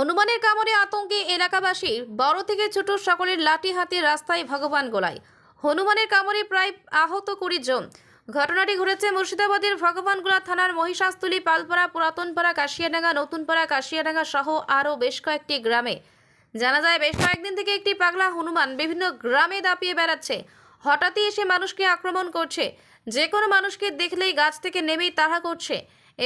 হনুমানের কামড়ে আতঙ্কে এলাকাবাসী বড় থেকে ছোট সকলের লাঠি হাতে রাস্তায় ভগবান গোলায়। হনুমানের কামড়ে প্রায় আহত কুড়ি জন। ঘটনাটি ঘটেছে মুর্শিদাবাদের ভগবানগোলা থানার মহিষাস্তলী পালপাড়া পুরাতনপাড়া কাশিয়াডাঙ্গা, নতুনপাড়া কাশিয়াডাঙ্গা সহ আরও বেশ কয়েকটি গ্রামে। জানা যায়, বেশ কয়েকদিন থেকে একটি পাগলা হনুমান বিভিন্ন গ্রামে দাপিয়ে বেড়াচ্ছে। হঠাৎই এসে মানুষকে আক্রমণ করছে। যে কোনো মানুষকে দেখলেই গাছ থেকে নেমেই তাড়া করছে।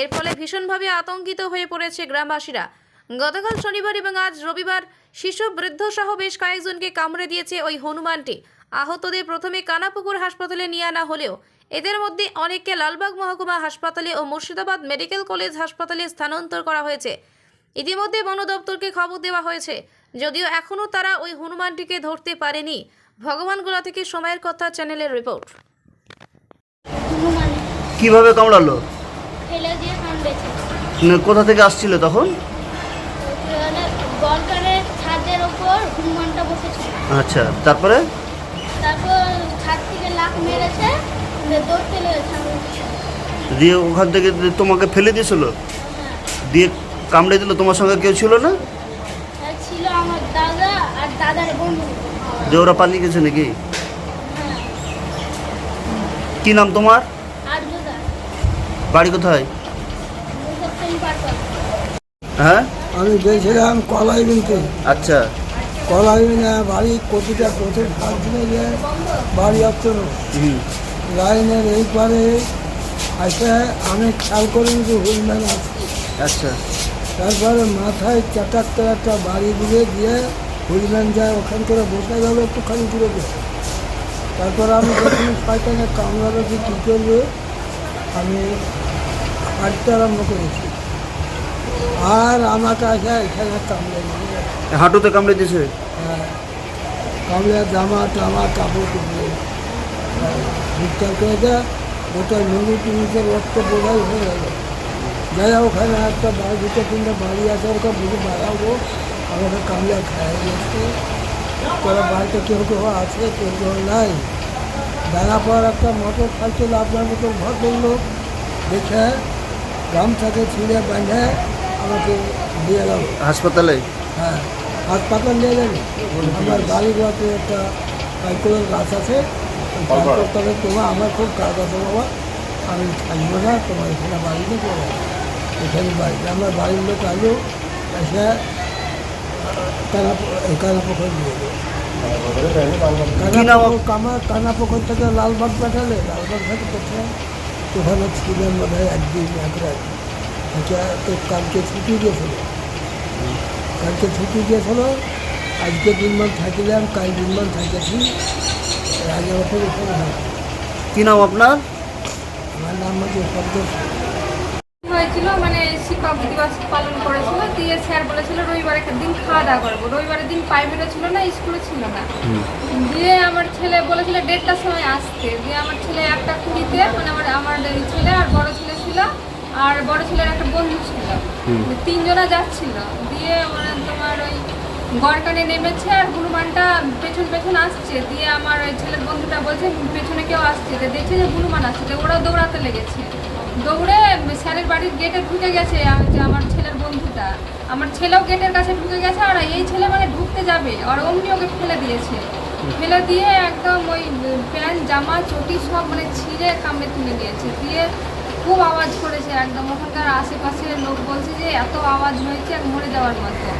এর ফলে ভীষণভাবে আতঙ্কিত হয়ে পড়েছে গ্রামবাসীরা। গতকাল শনিবার এবং আজ রবিবার শিশু বৃদ্ধ সহ বেশ কয়েকজনকে কামড়ে দিয়েছে ওই হনুমানটি। আহতদের প্রথমে কানাপুকুর হাসপাতালে নিয়ে আনা হলেও এদের মধ্যে অনেককে লালবাগ মহকুমা হাসপাতালে ও মুর্শিদাবাদ মেডিকেল কলেজ হাসপাতালে স্থানান্তর করা হয়েছে। ইতিমধ্যে বন দপ্তরকে খবর দেওয়া হয়েছে যদিও এখনও তারা ওই হনুমানটিকে ধরতে পারেনি। ভগবানগোলা থেকে সময়ের কথা চ্যানেলের রিপোর্ট। হনুমান কীভাবে কামড়ালো? ফেলে দিয়ে কামড়েছে। কোথা থেকে আসছিল তখন? ছাদের ওপর হনুমানটা বসেছিল আচ্ছা তারপরে? তারপর ছাদ থেকে লাখ মেরেছে দৌড়তে লেগেছে দিয়ে ওখান থেকে তোমাকে ফেলে দিয়েছিল? হ্যাঁ। দিয়ে কামড়ে দিল? তোমার সঙ্গে কেউ ছিল না? আর ছিল আমার দাদা আর দাদার বন্ধু। যে ওরা পালিয়ে গেছে নাকি? হ্যাঁ। কি নাম তোমার? বাড়ি কোথায়? হ্যাঁ? আমি গেছিলাম কলাই কিনতে আচ্ছা। কলাই কিনে বাড়ি কপিটা প্রথম ফাঁক দিলে যে বাড়ি হুম। লাইনের এই পারে আসে আমি খেয়াল করিনি যে হুইলম্যান আছে আচ্ছা। তারপরে মাথায় চাটাক করে একটা বাড়ি দিয়ে দিয়ে হুইলম্যান যায় ওখান করে বসে গেল একটুখানি দূরে গিয়ে। তারপর আমি যখন শয়তানে কামড়ালো যে কী করবে আমি হাঁটতে আরম্ভ করেছি। আর আমার কাছে এখানে কামড়ে হাঁটুতে কামড়ে দিয়েছে? হ্যাঁ, কামড়ে জামা টামা কাপড় টুপড়ে ভিক্ষা করে দেয় ওটা নুনু টুনুতে রক্ত বোঝাই হয়ে গেল। যাই ওখানে একটা বাড়ি দুটো তিনটে বাড়ি আছে ওকে বুঝে বাড়াবো। আমাকে কামড়ে খায় গেছে তোরা বাড়িতে কেউ কেউ আছে কেউ কেউ নাই। বেলা পর একটা মোটর সাইকেল আপনার মতো ভদ্র লোক দেখে গামছাকে ছিঁড়ে বেঁধে আমাকে দিয়ে গেল হাসপাতালে? হ্যাঁ হাসপাতাল নিয়ে যাবে। আমার বাড়ির ঘরে একটা সাইকেলের গাছ আছে। সাইকেলটাকে তোমার আমার খুব কাজ আছে বাবা। আমি থাকব না তোমার এখানে বাড়িতে করে এখানে বাড়িতে আমার বাড়ির লোক আসলো এসে কানা কানা পুকুর দিয়ে দেবো। কানা কামা কানা পুকুর থেকে লালবাগ পাঠালে লালবাগ থেকে কোথায় ওখানে ছিলেন মনে হয় একদিন এক রাত। এটা তো কালকে ছুটি দিয়েছিল কালকে ছুটি দিয়েছিল আজকে দিনমান থাকিলাম কাল দিনমান থাকেছি আজ আমাকে এখানে হয় কি নাম আপনার? আমার নাম হচ্ছে শব্দ হয়েছিল মানে শিক্ষক দিবস পালন করেছিল দিয়ে স্যার বলেছিল রবিবার একটা দিন খাওয়া দাওয়া করব। রবিবারের দিন প্রাইভেটে ছিল না স্কুলে ছিল না। দিয়ে আমার ছেলে বলেছিল দেড়টার সময় আসতে। দিয়ে আমার ছেলে একটা কুড়িতে মানে আমার আমার ছেলে আর বড় ছেলে ছিল আর বড় ছেলের একটা বন্ধু ছিল। তিনজনা যাচ্ছিল। দিয়ে ওরা তোমার ওই গড়কানে নেমেছে আর হনুমানটা পেছন পেছন আসছে। দিয়ে আমার ওই ছেলের বন্ধুটা বলছে পেছনে কেউ আসছে। তো দেখছে যে হনুমান আসছে তো ওরা দৌড়াতে লেগেছে। দৌড়ে স্যারের বাড়ির গেটে ঢুকে গেছে যে আমার ছেলের বন্ধুটা। আমার ছেলেও গেটের কাছে ঢুকে গেছে আর এই ছেলে মানে ঢুকতে যাবে। আর অমনি ওকে ফেলে দিয়েছে। ফেলে দিয়ে একদম ওই প্যান্ট জামা চটি সব মানে ছিঁড়ে কামড়ে তুলে দিয়েছে দিয়ে খুব আওয়াজ করেছে একদম। ওখানকার আশেপাশের লোক বলছে যে এত আওয়াজ হয়েছে মরে যাওয়ার মতো।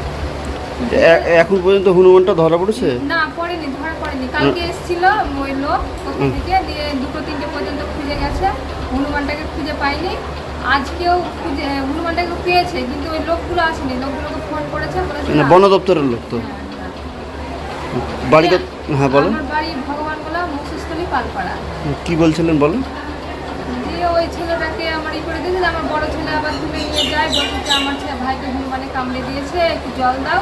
এখন পর্যন্ত হনুমানটা ধরা পড়েছে? না পড়েনি ধরা পড়েনি। কালকে এসেছিল ওই লোক ওখান থেকে দিয়ে দুটো তিনটে পর্যন্ত খুঁজে গেছে। হনুমানটাকে খুঁজে পাইনি আজকেও খুঁজে হনুমানটাকে পেয়েছে কিন্তু ওই লোকগুলো আসেনি। লোকগুলোকে ফোন করেছে। বন দপ্তরের লোক তো। হ্যাঁ, না। বাড়ি হ্যাঁ বলো আমার বাড়ি ভগবানগোলা মুসস্থলী পালপাড়া। কি বলছিলেন বলো দিয়ে ওই ছেলেটাকে আমার ই করে দিয়েছে আমার বড় ছেলে আবার তুলে নিয়ে যায়। বলছে যে আমার ছেলে ভাইকে হনুমানে কামড়ে দিয়েছে একটু জল দাও।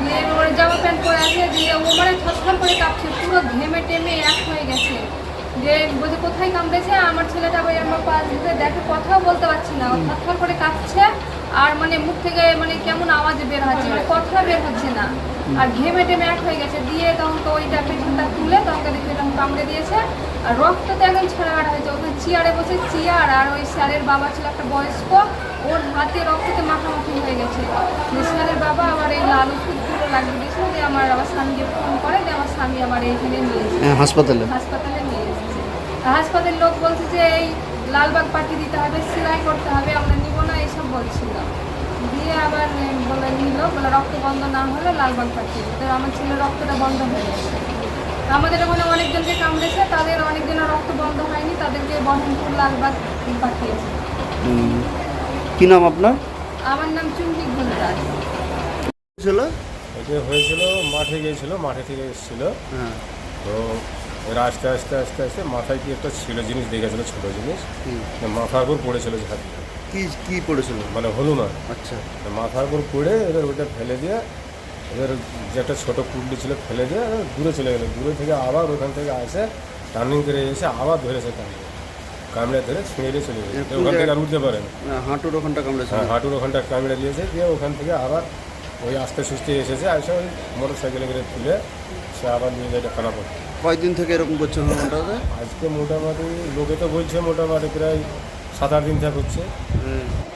দিয়ে ওর জামা প্যান্ট পরে আছে দিয়ে ও মানে ছটফট করে কাঁপছে পুরো ঘেমে টেমে এক হয়ে গেছে। যে বলছে কোথায় কামড়েছে? আমার ছেলেটা ওই আমার পাশ দিতে দেখে কথাও বলতে পারছি না। ও করে কাঁপছে আর মানে মুখ থেকে মানে কেমন আওয়াজ বের হচ্ছে? মানে কথা বের হচ্ছে না। আর ঘেমে টেমে এক হয়ে গেছে। দিয়ে তখন তো ওইটা পেছনটা তুলে তখন দেখে এরকম কামড়ে দিয়েছে। আর রক্ত তো একদম ছড়াঘাটা হয়েছে। ওখানে চেয়ারে বসে চেয়ার আর ওই স্যারের বাবা ছিল একটা বয়স্ক ওর হাতে রক্ততে মাখামাখি হয়ে গেছে। যে স্যারের বাবা আবার রাখতে দিয়েছিল দিয়ে আমার আবার স্বামীকে ফোন করে দিয়ে আমার স্বামী আমার এইখানে নিয়ে এসেছে। হ্যাঁ, হাসপাতালে। হাসপাতালে নিয়ে এসেছে। হাসপাতালের লোক বলছে যে এই লালবাগ পাঠিয়ে দিতে হবে সেলাই করতে হবে আমরা নিব না এইসব বলছিল। দিয়ে আবার বলে নিল বলে রক্ত বন্ধ না হলে লালবাগ পাঠিয়ে দিতে আমার ছেলের রক্তটা বন্ধ হয়ে গেছে। আমাদের ওখানে অনেকজনকে কামড়েছে তাদের অনেকজনের রক্ত বন্ধ হয়নি তাদেরকে বহরমপুর লালবাগ পাঠিয়েছে। কি নাম আপনার? আমার নাম চুম্বি ঘোলদাস ছিল এটা হয়েছিল মাঠে গিয়েছিল মাঠে থেকে এসেছিল। হ্যাঁ। তো এরা আস্তে আস্তে আস্তে আস্তে মাথায় কি একটা ছিল জিনিস দেখেছিল ছোটো জিনিস। হুম। মাথার উপর পড়েছিল ঝাঁপ দিয়ে। কি কি পড়েছিল? মানে হনুমান আচ্ছা। মাথার উপর পড়ে এবার ওটা ফেলে দিয়ে এবার যে একটা ছোটো কুণ্ডি ছিল ফেলে দিয়ে দূরে চলে গেলো। দূরে থেকে আবার ওখান থেকে আসে টার্নিং করে এসে আবার ধরেছে কামড়ে। কামড়ে ধরে ছিঁড়ে চলে গেছে ওখান থেকে আর উঠতে পারে না। না, হাঁটুর ওখানটা কামড়েছিল হ্যাঁ হাঁটুর ওখানটা কামড়ে দিয়েছে দিয়ে ওখান থেকে আবার ওই আস্তে সুস্থে এসেছে এসে ওই মোটর সাইকেলে করে তুলে সে আবার নিয়ে যায় খানা পড়ে কয়দিন থেকে এরকম করছে হনুমানটাতে আজকে মোটামুটি লোকে তো বলছে মোটামুটি প্রায় সাত আট দিন থেকে হচ্ছে।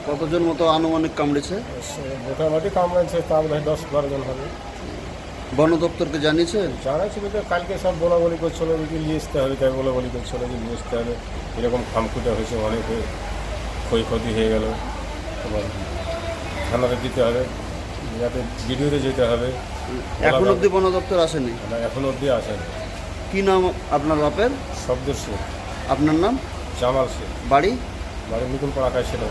কতজন মতো আনুমানিক কামড়েছে? মোটামুটি কামড়াচ্ছে তা বোধ হয় দশ বারো জন হবে। বন দপ্তরকে জানিয়েছেন যারা ছিল যে কালকে সব বলা বলি করছিল যে নিয়ে আসতে হবে তাই বলা বলি করছিল যে নিয়ে আসতে হবে। এরকম খামখুটে হয়েছে অনেক ক্ষয়ক্ষতি হয়ে গেল। থানাতে দিতে হবে যাতে ভিডিওতে যেতে হবে। এখন অবধি বন দপ্তর আসেনি? না এখন অবধি আসেনি। কি নাম আপনার বাপের? শব্দ সে আপনার নাম? জামাল সে বাড়ি? বাড়ি নতুন পড়া খায় ছিল।